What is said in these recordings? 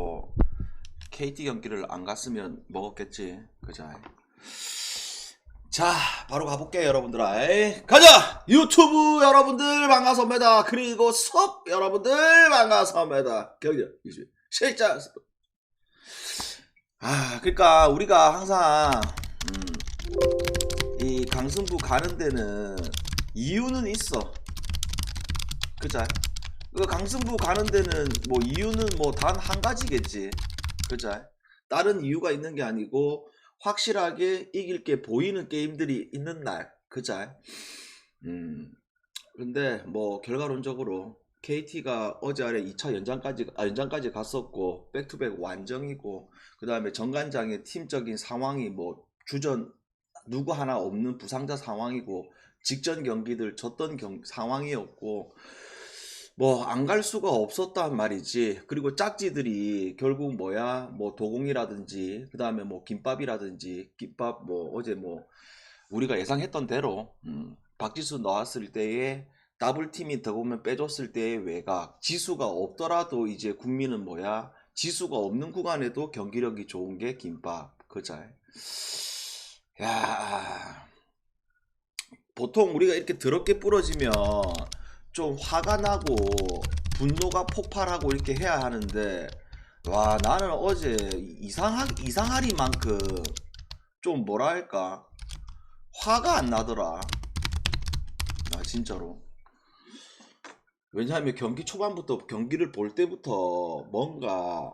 뭐 KT 경기를 안 갔으면 먹었겠지. 그자. 자, 바로 가볼게요, 여러분들아. 에이, 가자! 유튜브 여러분들 반갑습니다. 그리고 섭 여러분들 반갑습니다. 이제 실장. 아, 그러니까 우리가 항상 음, 이 강승부 가는 데는 이유는 있어. 그자. 그 강승부 가는 데는 뭐 이유는 뭐 단 한 가지겠지. 그자. 다른 이유가 있는 게 아니고 확실하게 이길 게 보이는 게임들이 있는 날. 그자. 음. 근데 뭐 결과론적으로 KT가 어제 아래 2차 연장까지 아, 연장까지 갔었고 백투백 완정이고 그다음에 정관장의 팀적인 상황이 뭐 주전 누구 하나 없는 부상자 상황이고 직전 경기들 졌던 경, 상황이었고 뭐 안 갈 수가 없었단 말이지. 그리고 짝지들이 결국 뭐야? 뭐 도공이라든지 그 다음에 뭐 김밥이라든지 김밥 뭐 어제 뭐 우리가 예상했던 대로 음, 박지수 나왔을 때에 더블 팀이 더 보면 빼줬을 때의 외곽. 지수가 없더라도 이제 국민은 뭐야? 지수가 없는 구간에도 경기력이 좋은 게 김밥. 그자. 야. 보통 우리가 이렇게 더럽게 부러지면 좀 화가 나고 분노가 폭발하고 이렇게 해야 하는데 와 나는 어제 이상하 이상하리만큼 좀 뭐라 할까? 화가 안 나더라. 아 진짜로. 왜냐하면 경기 초반부터 경기를 볼 때부터 뭔가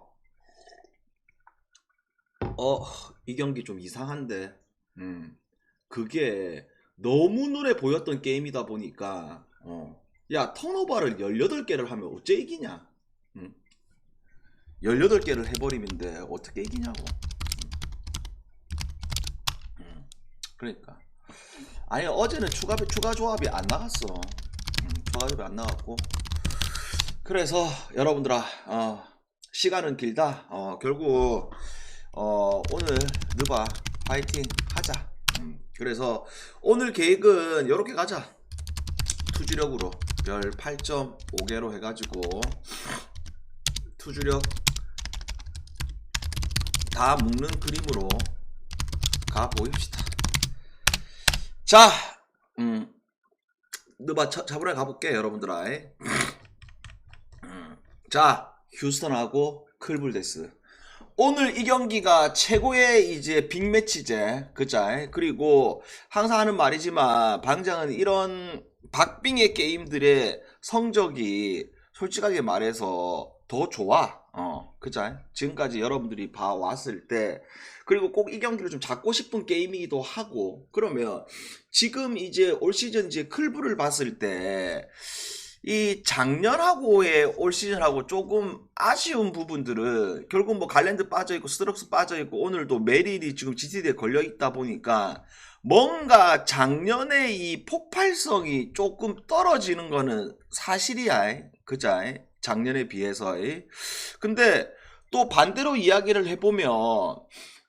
어 이 경기 좀 이상한데. 음. 그게 너무 눈에 보였던 게임이다 보니까 어. 야 턴오버를 18개를 하면 어째 이기냐? 응? 18개를 해버리는데 어떻게 이기냐고. 응. 응. 그러니까. 아니 어제는 추가 추가 조합이 안 나갔어. 응, 추가 조합이 안 나갔고. 그래서 여러분들아 어, 시간은 길다. 어, 결국 어, 오늘 느바 파이팅 하자. 음, 그래서 오늘 계획은 이렇게 가자. 투주력으로 별 8.5개로 해가지고 투주력 다 묶는 그림으로 가 보입시다. 자, 음, 차- 잡으러 가볼게 여러분들아. 음, 자, 휴스턴하고 클불데스. 오늘 이 경기가 최고의 이제 빅매치제, 그자. 그리고 항상 하는 말이지만 방장은 이런 박빙의 게임들의 성적이 솔직하게 말해서 더 좋아. 어, 그자. 지금까지 여러분들이 봐왔을 때 그리고 꼭 이 경기를 좀 잡고 싶은 게임이기도 하고 그러면 지금 이제 올 시즌 이제 클브를 봤을 때 이 작년하고의 올 시즌하고 조금 아쉬운 부분들은 결국 뭐 갈랜드 빠져 있고 스트럭스 빠져 있고 오늘도 메릴이 지금 GTD에 걸려 있다 보니까 뭔가 작년에 이 폭발성이 조금 떨어지는 거는 사실이야. 그자? 작년에 비해서. 근데 또 반대로 이야기를 해보면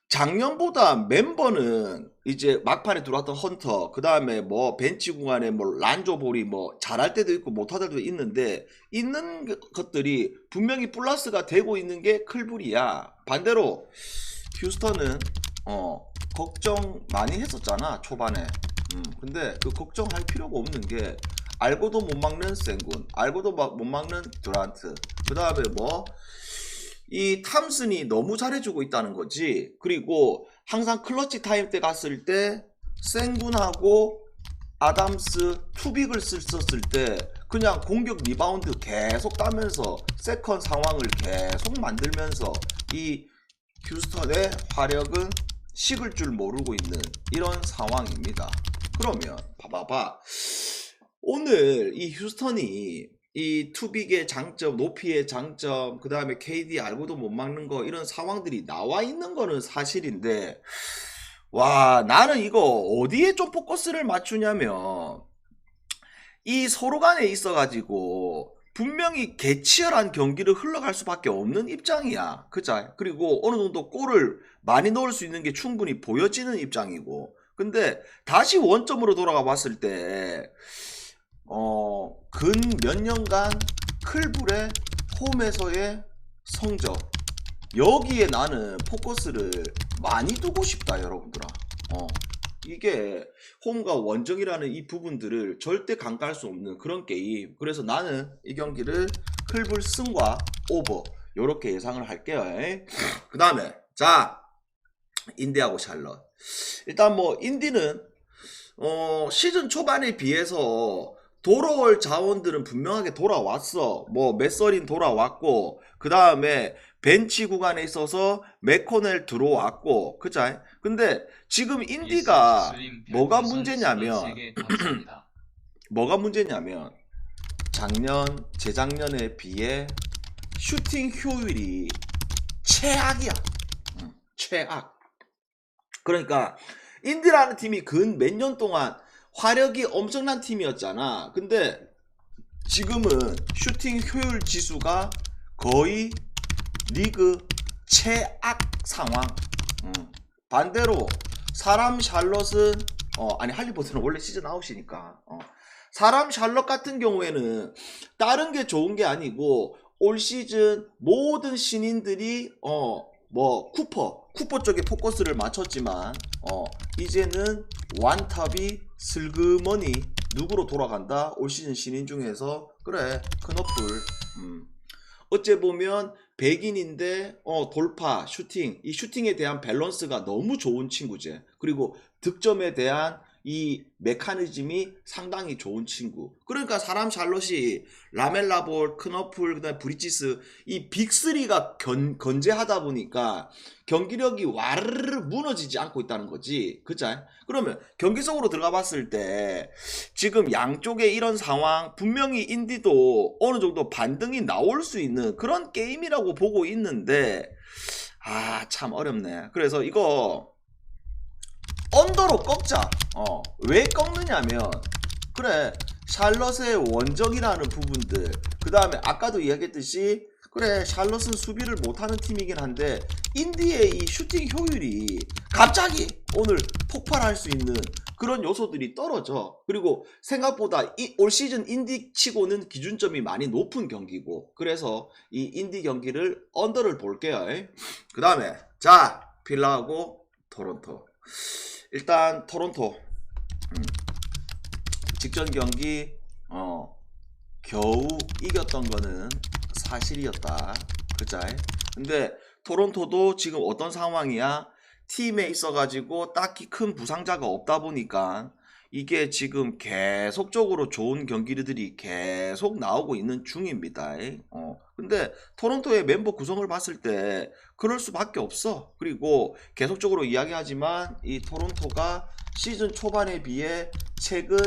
작년보다 멤버는 이제 막판에 들어왔던 헌터, 그 다음에 뭐 벤치 구간에 뭐 란조볼이 뭐 잘할 때도 있고 못할 때도 있는데 있는 그- 것들이 분명히 플러스가 되고 있는 게 클불이야. 반대로 휴스턴은 어 걱정 많이 했었잖아 초반에. 음 근데 그 걱정할 필요가 없는 게 알고도 못 막는 센군, 알고도 막 못 막는 듀란트, 그 다음에 뭐 이 탐슨이 너무 잘해주고 있다는 거지. 그리고 항상 클러치 타임 때 갔을 때 센군하고 아담스 투빅을 썼을 때 그냥 공격 리바운드 계속 따면서 세컨 상황을 계속 만들면서 이 휴스턴의 화력은 식을 줄 모르고 있는 이런 상황입니다. 그러면 봐봐봐. 오늘 이 휴스턴이 이 투빅의 장점, 높이의 장점, 그 다음에 KD 알고도 못 막는 거 이런 상황들이 나와 있는 거는 사실인데 와 나는 이거 어디에 좀 포커스를 맞추냐면 이 서로 간에 있어가지고 분명히 개치열한 경기를 흘러갈 수밖에 없는 입장이야. 그자? 그리고 어느 정도 골을 많이 넣을 수 있는 게 충분히 보여지는 입장이고. 근데 다시 원점으로 돌아가 봤을 때, 어, 근 몇 년간 클불의 홈에서의 성적, 여기에 나는 포커스를 많이 두고 싶다 여러분들아. 어 이게 홈과 원정이라는 이 부분들을 절대 강가할 수 없는 그런 게임. 그래서 나는 이 경기를 클불 승과 오버 요렇게 예상을 할게요. 그 다음에 자 인디하고 샬럿. 일단 뭐 인디는 어 시즌 초반에 비해서 돌아올 자원들은 분명하게 돌아왔어. 뭐 메서린 돌아왔고 그 다음에 벤치 구간에 있어서 맥코넬 들어왔고 그자. 근데 지금 인디가 뭐가 문제냐면 뭐가 문제냐면 작년 재작년에 비해 슈팅 효율이 최악이야. 음, 최악. 그러니까 인디라는 팀이 근 몇 년 동안 화력이 엄청난 팀이었잖아. 근데 지금은 슈팅 효율 지수가 거의 리그 최악 상황. 음. 반대로 사람 샬럿은 어 아니 할리버트는 원래 시즌 아웃이니까 어. 사람 샬럿 같은 경우에는 다른 게 좋은 게 아니고 올 시즌 모든 신인들이 어 뭐 쿠퍼 쿠퍼 쪽에 포커스를 맞췄지만 어 이제는 완탑이 슬그머니 누구로 돌아간다? 올 시즌 신인 중에서? 그래 큰어플 음. 어째 보면 백인인데 어 돌파 슈팅. 이 슈팅에 대한 밸런스가 너무 좋은 친구지. 그리고 득점에 대한 이 메커니즘이 상당히 좋은 친구. 그러니까 사람 샬롯이 라멜라볼, 크너플, 그다음 브리지스 이 빅3가 견, 건재하다 보니까 경기력이 와르르 무너지지 않고 있다는 거지. 그자? 그러면 경기 속으로 들어가 봤을 때 지금 양쪽의 이런 상황 분명히 인디도 어느 정도 반등이 나올 수 있는 그런 게임이라고 보고 있는데 아 참 어렵네. 그래서 이거 언더로 꺾자. 어, 왜 꺾느냐면, 그래, 샬럿의 원정이라는 부분들, 그 다음에 아까도 이야기했듯이, 그래, 샬럿은 수비를 못하는 팀이긴 한데, 인디의 이 슈팅 효율이 갑자기 오늘 폭발할 수 있는 그런 요소들이 떨어져. 그리고 생각보다 이, 올 시즌 인디 치고는 기준점이 많이 높은 경기고, 그래서 이 인디 경기를 언더를 볼게요. 그 다음에, 자, 필라하고 토론토. 일단 토론토. 음. 직전 경기 어 겨우 이겼던 거는 사실이었다. 그자 근데 토론토도 지금 어떤 상황이야? 팀에 있어 가지고 딱히 큰 부상자가 없다 보니까 이게 지금 계속적으로 좋은 경기들이 계속 나오고 있는 중입니다. 어. 근데 토론토의 멤버 구성을 봤을 때 그럴 수밖에 없어. 그리고 계속적으로 이야기하지만 이 토론토가 시즌 초반에 비해 최근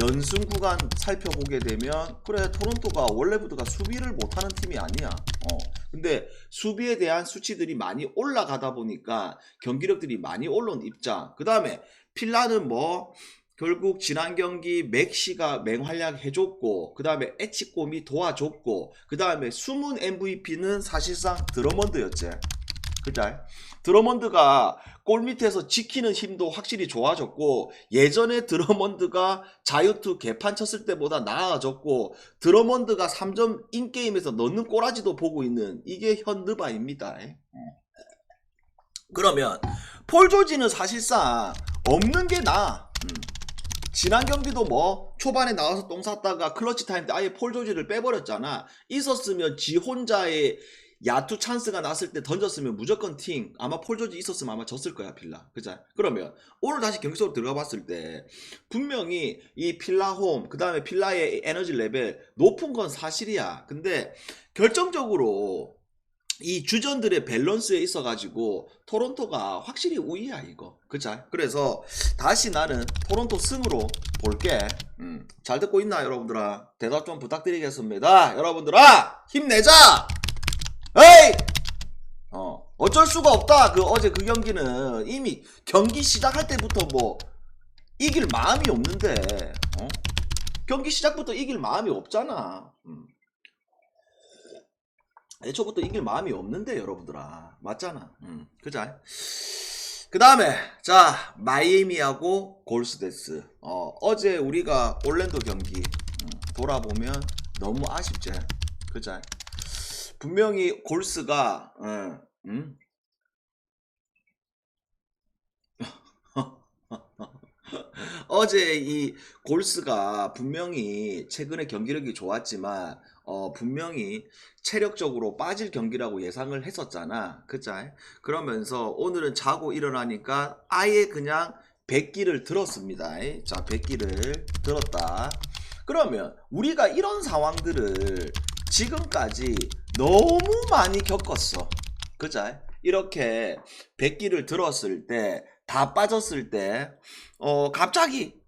연승 구간 살펴보게 되면 그래 토론토가 원래부터가 수비를 못하는 팀이 아니야. 어. 근데 수비에 대한 수치들이 많이 올라가다 보니까 경기력들이 많이 올라온 입장. 그 다음에 필라는 뭐 결국 지난 경기 맥시가 맹활약 해줬고 그 다음에 에치꼼이 도와줬고 그 다음에 숨은 MVP는 사실상 드러먼드였지. 그자 드러먼드가 골 밑에서 지키는 힘도 확실히 좋아졌고 예전에 드러먼드가 자유투 개판 쳤을 때보다 나아졌고 드러먼드가 3점 인게임에서 넣는 꼬라지도 보고 있는 이게 현느바입니다 그러면 폴 조지는 사실상 없는 게 나아. 음. 지난 경기도 뭐 초반에 나와서 똥 쌌다가 클러치 타임 때 아예 폴 조지를 빼버렸잖아. 있었으면 지 혼자의 야투 찬스가 났을 때 던졌으면 무조건 팅. 아마 폴 조지 있었으면 아마 졌을 거야 필라. 그자? 그러면 오늘 다시 경기 속으로 들어가 봤을 때 분명히 이 필라 홈, 그 다음에 필라의 에너지 레벨 높은 건 사실이야. 근데 결정적으로 이 주전들의 밸런스에 있어 가지고 토론토가 확실히 우위야 이거. 그자 그래서 다시 나는 토론토 승으로 볼게. 음, 잘 듣고 있나 여러분들아? 대답 좀 부탁드리겠습니다. 여러분들아 힘내자! 에이! 어 어쩔 수가 없다. 그 어제 그 경기는 이미 경기 시작할 때부터 뭐 이길 마음이 없는데 어? 경기 시작부터 이길 마음이 없잖아. 음. 애초부터 이길 마음이 없는데 여러분들아. 맞잖아. 음, 그자 그 다음에 자 마이애미하고 골스데스. 어, 어제 우리가 올랜도 경기 음, 돌아보면 너무 아쉽지? 그자 분명히 골스가 어, 음? 어제 이 골스가 분명히 최근에 경기력이 좋았지만 어 분명히 체력적으로 빠질 경기라고 예상을 했었잖아. 그자? 그러면서 오늘은 자고 일어나니까 아예 그냥 백기를 들었습니다. 자, 백기를 들었다. 그러면 우리가 이런 상황들을 지금까지 너무 많이 겪었어. 그자? 이렇게 백기를 들었을 때, 다 빠졌을 때, 어, 갑자기 갑,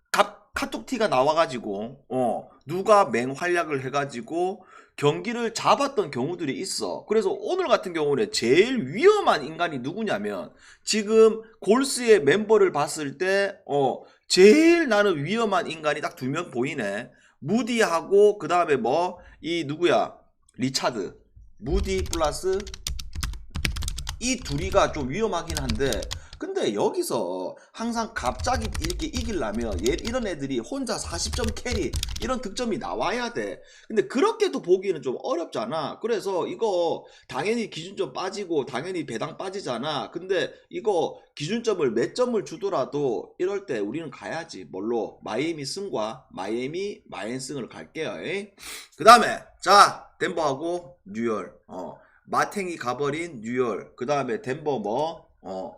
카톡티가 나와가지고, 어, 누가 맹활약을 해가지고 경기를 잡았던 경우들이 있어. 그래서 오늘 같은 경우는 제일 위험한 인간이 누구냐면, 지금 골스의 멤버를 봤을 때, 어, 제일 나는 위험한 인간이 딱 두 명 보이네. 무디하고, 그 다음에 뭐, 이 누구야? 리차드. 무디 플러스 이 둘이가 좀 위험하긴 한데 근데 여기서 항상 갑자기 이렇게 얘 이런 애들이 혼자 40점 캐리 이런 득점이 나와야 돼. 근데 그렇게도 보기는 좀 어렵잖아. 그래서 이거 당연히 기준점 빠지고 당연히 배당 빠지잖아. 근데 이거 기준점을 몇 점을 주더라도 이럴 때 우리는 가야지. 뭘로? 마이애미 승과 마이애미 마인승을 갈게요. 그 다음에 자 덴버하고 뉴열. 어. 마탱이 가버린 뉴열 그 다음에 덴버 뭐 어,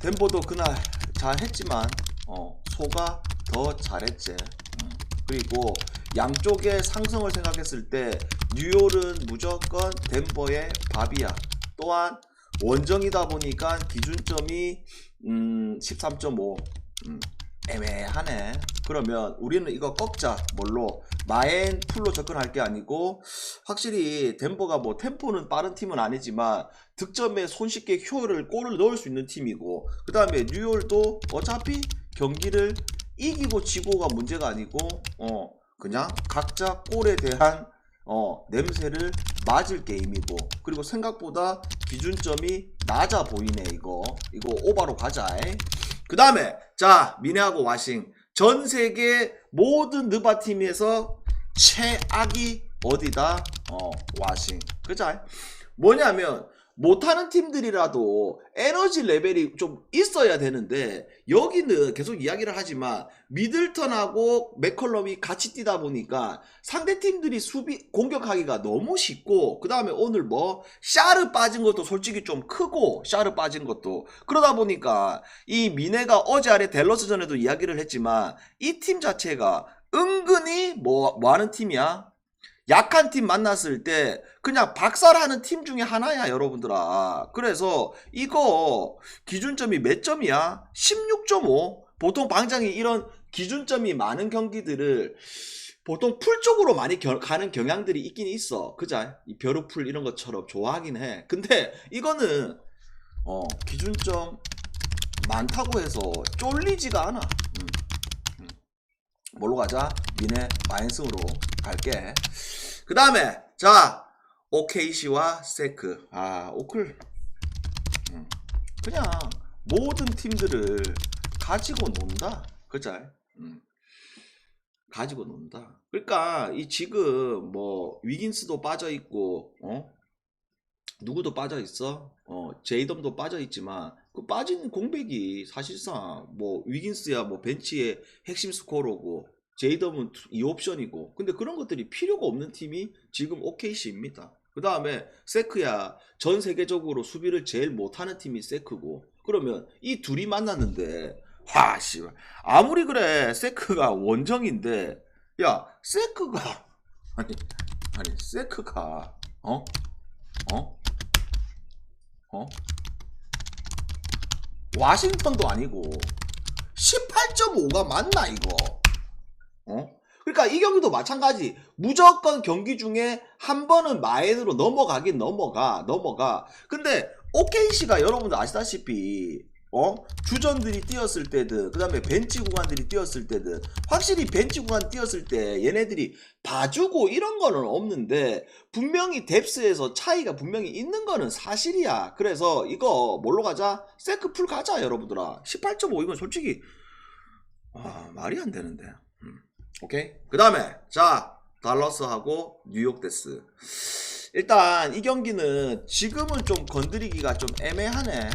덴버도 그날 잘했지만 어, 소가 더 잘했지. 음. 그리고 양쪽의 상승을 생각했을 때 뉴욕은 무조건 덴버의 밥이야. 또한 원정이다 보니까 기준점이 음, 13.5 음, 애매하네. 그러면 우리는 이거 꺾자. 뭘로? 마엔 풀로 접근할 게 아니고 확실히 덴버가 뭐 템포는 빠른 팀은 아니지만 득점에 손쉽게 효율을 골을 넣을 수 있는 팀이고 그 다음에 뉴욕도 어차피 경기를 이기고 지고가 문제가 아니고 어 그냥 각자 골에 대한 어 냄새를 맞을 게임이고 그리고 생각보다 기준점이 낮아 보이네 이거. 이거 오바로 가자 그 다음에 자 미네하고 와싱 전 세계 모든 느바 팀에서 최악이 어디다? 어, 와싱. 그죠? 뭐냐면 못하는 팀들이라도 에너지 레벨이 좀 있어야 되는데 여기는 계속 이야기를 하지만 미들턴하고 맥컬럼이 같이 뛰다 보니까 상대 팀들이 수비 공격하기가 너무 쉽고 그 다음에 오늘 뭐 샤르 빠진 것도 솔직히 좀 크고 샤르 빠진 것도 그러다 보니까 이 미네가 어제 아래 델러스 전에도 이야기를 했지만 이 팀 자체가 은근히 뭐, 뭐 하는 팀이야? 약한 팀 만났을 때 그냥 박살하는 팀 중에 하나야 여러분들아. 그래서 이거 기준점이 몇 점이야? 16.5 보통 방장이 이런 기준점이 많은 경기들을 보통 풀 쪽으로 많이 겨- 가는 경향들이 있긴 있어. 그자? 이 벼루풀 이런 것처럼 좋아하긴 해. 근데 이거는 어 기준점 많다고 해서 쫄리지가 않아. 뭘로 가자? 미네 마인승으로 갈게. 그 다음에 자 OKC와 세크. 아 오클. 음, 그냥 모든 팀들을 가지고 논다. 그자 음, 가지고 논다. 그러니까 이 지금 뭐 위긴스도 빠져 있고 어? 누구도 빠져 있어? 어 제이덤도 빠져 있지만 그 빠진 공백이 사실상 뭐 위긴스야 뭐 벤치의 핵심 스코어로고 제이덤은 2옵션이고 근데 그런 것들이 필요가 없는 팀이 지금 OKC입니다. 그 다음에 세크야 전 세계적으로 수비를 제일 못하는 팀이 세크고 그러면 이 둘이 만났는데 와씨 아무리 그래 세크가 원정인데 야 세크가 아니 아니 세크가 어? 어? 어? 와싱턴도 아니고 18.5가 맞나 이거 어? 그러니까 이 경기도 마찬가지. 무조건 경기 중에 한 번은 마인으로 넘어가긴 넘어가, 넘어가. 근데 OKC가 여러분들 아시다시피 어? 주전들이 뛰었을 때든 그 다음에 벤치 구간들이 뛰었을 때든 확실히 벤치 구간 뛰었을 때 얘네들이 봐주고 이런 거는 없는데 분명히 뎁스에서 차이가 분명히 있는 거는 사실이야. 그래서 이거 뭘로 가자? 세크 풀 가자 여러분들아. 18.5 이건 솔직히 아, 말이 안 되는데. 음. 오케이. 그 다음에, 자, 달러스하고 뉴욕 데스. 일단 이 경기는 지금은 좀 건드리기가 좀 애매하네.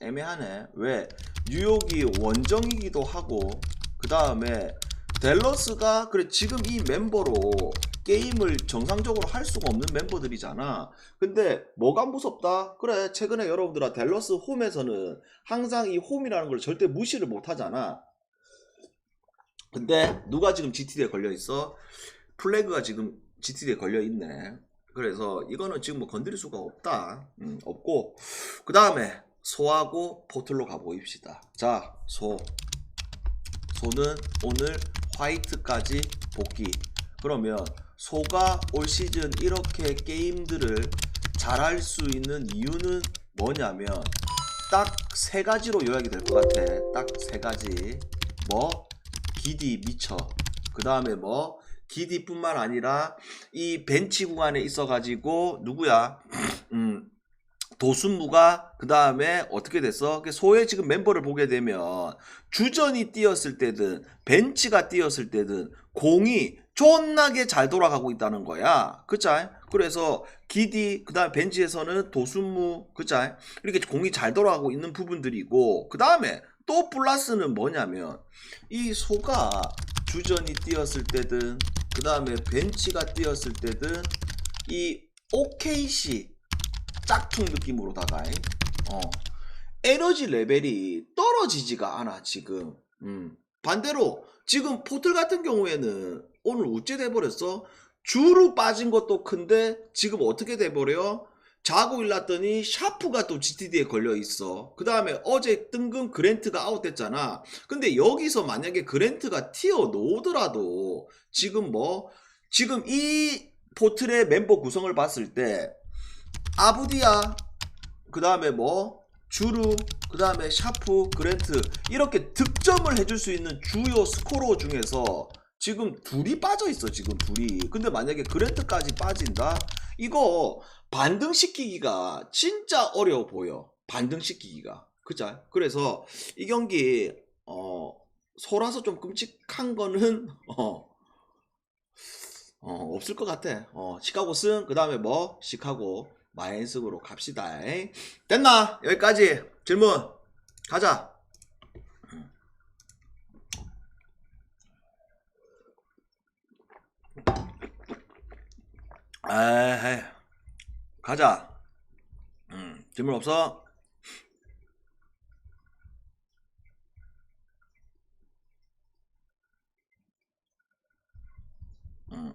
애매하네. 왜? 뉴욕이 원정이기도 하고 그 다음에 댈러스가 그래 지금 이 멤버로 게임을 정상적으로 할 수가 없는 멤버들이잖아. 근데 뭐가 무섭다? 그래 최근에 여러분들아 댈러스 홈에서는 항상 이 홈이라는 걸 절대 무시를 못 하잖아. 근데 누가 지금 GTD에 걸려 있어? 플래그가 지금 GTD에 걸려 있네. 그래서 이거는 지금 뭐 건드릴 수가 없다. 음, 없고 그 다음에 소하고 포틀로 가보입시다. 자, 소. 소는 오늘 화이트까지 복귀. 그러면 소가 올 시즌 이렇게 게임들을 잘할 수 있는 이유는 뭐냐면 딱 세 가지로 요약이 될 것 같아. 딱 세 가지. 뭐 기디 미쳐. 그 다음에 뭐 기디뿐만 아니라 이 벤치 구간에 있어가지고 누구야? 음 도순무가 그 다음에 어떻게 됐어? 그 소의 지금 멤버를 보게 되면 주전이 뛰었을 때든 벤치가 뛰었을 때든 공이 존나게 잘 돌아가고 있다는 거야. 그자? 그래서 기디 그다음 벤치에서는 도순무 그자? 이렇게 공이 잘 돌아가고 있는 부분들이고 그 다음에 또 플러스는 뭐냐면 이 소가 주전이 뛰었을 때든 그 다음에 벤치가 뛰었을 때든 이 OKC 짝퉁 느낌으로다가 어 에너지 레벨이 떨어지지가 않아 지금. 음. 반대로 지금 포틀 같은 경우에는 오늘 우째 돼버렸어. 주로 빠진 것도 큰데 지금 어떻게 돼버려? 자고 일났더니 샤프가 또 GTD에 걸려 있어. 그 다음에 어제 뜬금 그랜트가 아웃됐잖아. 근데 여기서 만약에 그랜트가 튀어 놓더라도 지금 뭐 지금 이 포틀의 멤버 구성을 봤을 때 아부디아 그 다음에 뭐? 주루 그 다음에 샤프 그랜트. 이렇게 득점을 해줄 수 있는 주요 스코러 중에서 지금 둘이 빠져 있어 지금 둘이. 근데 만약에 그랜트까지 빠진다? 이거 반등시키기가 진짜 어려워 보여 반등시키기가. 그자 그래서 이 경기 어 소라서 좀 끔찍한 거는 어 어, 없을 것 같아. 어, 시카고 승, 그 다음에 뭐, 시카고 마인스으로 갑시다. 됐나? 여기까지. 질문. 가자. 에이, 가자. 음, 질문 없어? 음.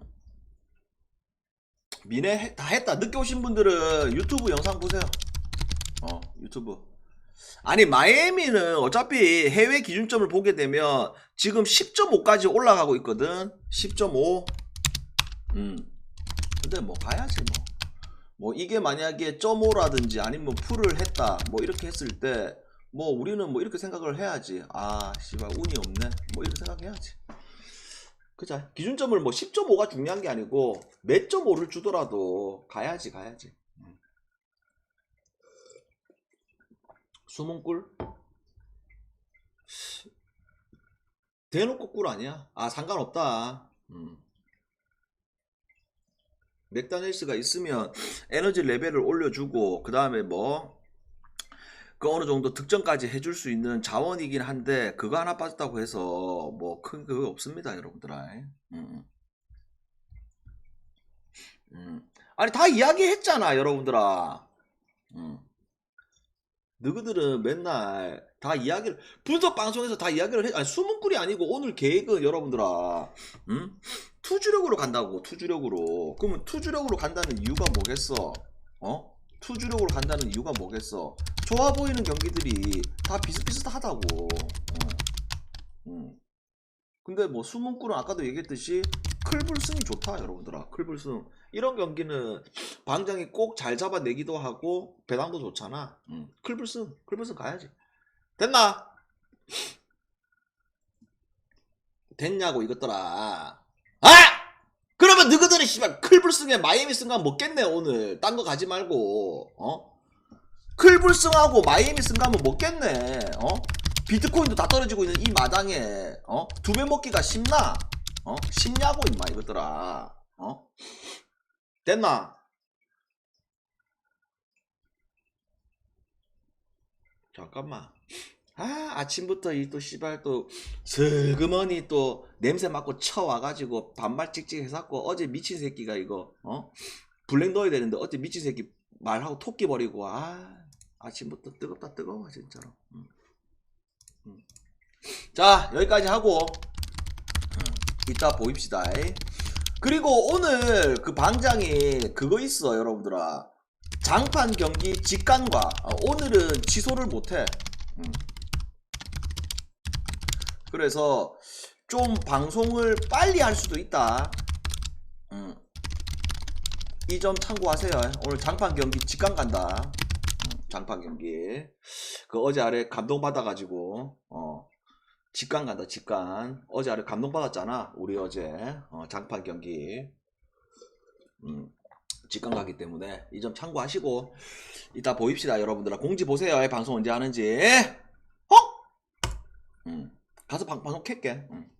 미네 해- 다 했다. 늦게 오신 분들은 유튜브 영상 보세요. 어, 유튜브. 아니, 마이애미는 어차피 해외 기준점을 보게 되면 지금 10.5까지 올라가고 있거든. 10.5. 음. 근데 뭐 가야지 뭐. 뭐 이게 만약에 .5라든지 아니면 풀을 했다. 뭐 이렇게 했을 때 뭐 우리는 뭐 이렇게 생각을 해야지. 아, 씨발 운이 없네. 뭐 이렇게 생각해야지. 그자 기준점을 뭐 10.5가 중요한 게 아니고 몇점 5를 주더라도 가야지 가야지. 음. 숨은 꿀? 대놓고 꿀 아니야? 아 상관없다. 음. 맥다니엘스가 있으면 에너지 레벨을 올려주고 그 다음에 뭐 그 어느 정도 득점까지 해줄 수 있는 자원이긴 한데 그거 하나 빠졌다고 해서 뭐 큰 그거 없습니다 여러분들아 음. 음. 아니 다 이야기했잖아 여러분들아 음. 너희들은 맨날 다 이야기를 분석 방송에서 다 이야기를 해 아니 숨은 꿀이 아니고 오늘 계획은 여러분들아 음? 투주력으로 간다고 투주력으로 그러면 투주력으로 간다는 이유가 뭐겠어 어? 투주력으로 간다는 이유가 뭐겠어 좋아 보이는 경기들이 다 비슷비슷하다고 어. 음. 근데 뭐 꿀은 아까도 얘기했듯이 클불승이 좋다 여러분들아 클불승 이런 경기는 방장이 꼭 잘 잡아내기도 하고 배당도 좋잖아 음. 클불승 클불승 가야지 됐나? 됐냐고 이것들아 아! 그러면 너희들은 씨발 클불승에 마이애미 승가 먹겠네 오늘 딴 거 가지 말고 어? 클불승하고 마이애미 승 가면 먹겠네 어? 비트코인도 다 떨어지고 있는 이 마당에 어? 두 배 먹기가 쉽나? 어? 쉽냐고 임마 이것들아. 어? 됐나? 잠깐만. 아 아침부터 이또 씨발 또 슬그머니 또 냄새 맡고 쳐와가지고 반말 찍찍 해갖고 어제 미친 새끼가 이거 어 블랙 넣어야 되는데 어제 미친 새끼 말하고 토끼 버리고 아 아침부터 뜨겁다 뜨거워 진짜로. 음. 음. 자 여기까지 하고 음, 이따 보입시다. 그리고 오늘 그 방장이 그거 있어 여러분들아 장판 경기 직관과 어, 오늘은 취소를 못해. 음. 그래서 좀 방송을 빨리 할 수도 있다. 음. 이점 참고하세요. 오늘 장판 경기 직관 간다. 음, 장판 경기. 그 어제 아래 감동 받아가지고 어 직관 간다. 직관. 어제 아래 감동 받았잖아. 우리 어제 어, 장판 경기. 음. 직관 가기 때문에 이 점 참고하시고 이따 보입시다 여러분들아 공지 보세요 방송 언제 하는지 어? 음. 가서 방, 방송 켤게 음.